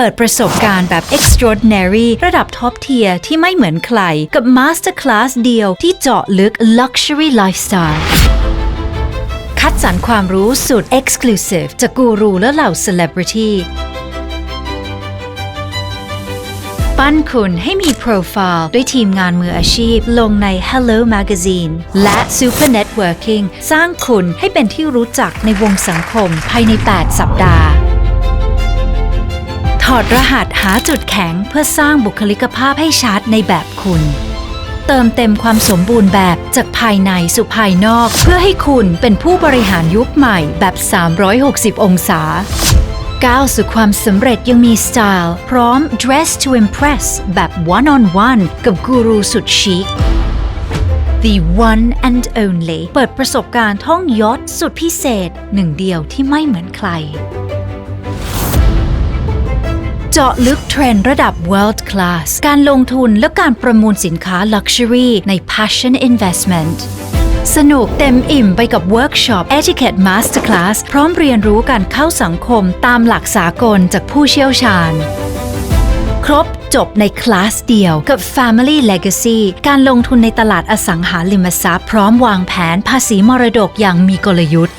เปิดประสบการณ์แบบ extraordinary ระดับท็อปเทียที่ไม่เหมือนใคร กับ Masterclass เดียวที่เจาะลึก Luxury Lifestyle คัดสรรความรู้สุด Exclusive จากกูรูและเหล่า Celebrity ปั้นคุณให้มีโปรไฟล์ด้วยทีมงานมืออาชีพ ลงใน Hello Magazine และ Super Networking สร้างคุณให้เป็นที่รู้จักในวงสังคมภายใน 8 สัปดาห์ อดรหัสหาจุดแข็งเพื่อสร้างบุคลิกภาพให้ชัดในแบบคุณ เติมเต็มความสมบูรณ์แบบจากภายในสู่ภายนอกเพื่อให้คุณเป็นผู้บริหารยุคใหม่แบบ 360 องศา ก้าวสู่ความสำเร็จยังมีสไตล์ พร้อม dress to impress แบบ one on one กับกูรูสุดชิค The one and only เปิดประสบการณ์ท่องยอทสุดพิเศษ หนึ่งเดียวที่ไม่เหมือนใคร จาะลึกเทรนด์ระดับ world class การลงทุนและการประมูลสินค้า luxury ใน passion investment สนุกเต็มอิ่มไปกับเวิร์กช็อป Etiquette Masterclass พร้อมเรียนรู้การเข้าสังคมตามหลักสากลจากผู้เชี่ยวชาญ ครบจบในคลาสเดียวกับ Family Legacy การลงทุนในตลาดอสังหาริมทรัพย์ พร้อมวางแผนภาษีมรดกอย่างมีกลยุทธ์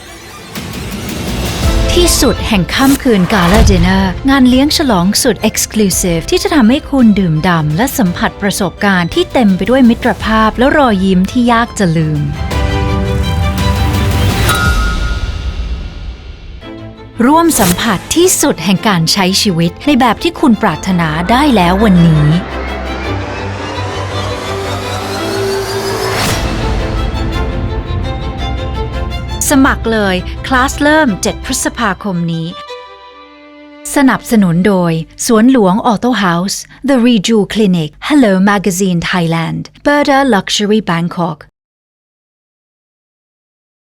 ที่สุดแห่งค่ำคืนกาลาเดนเนอร์งานเลี้ยงฉลองสุด Exclusive ที่จะทำให้คุณดื่มด่ำและสัมผัสประสบการณ์ที่เต็มไปด้วยมิตรภาพและรอยยิ้มที่ยากจะลืม ร่วมสัมผัสที่สุดแห่งการใช้ชีวิตในแบบที่คุณปรารถนาได้แล้ววันนี้ สมัครเลย คลาสเริ่ม 7 พฤษภาคมนี้ สนับสนุนโดย สวนหลวงออโต้เฮาส์ The Reju Clinic Hello Magazine Thailand Berda Luxury Bangkok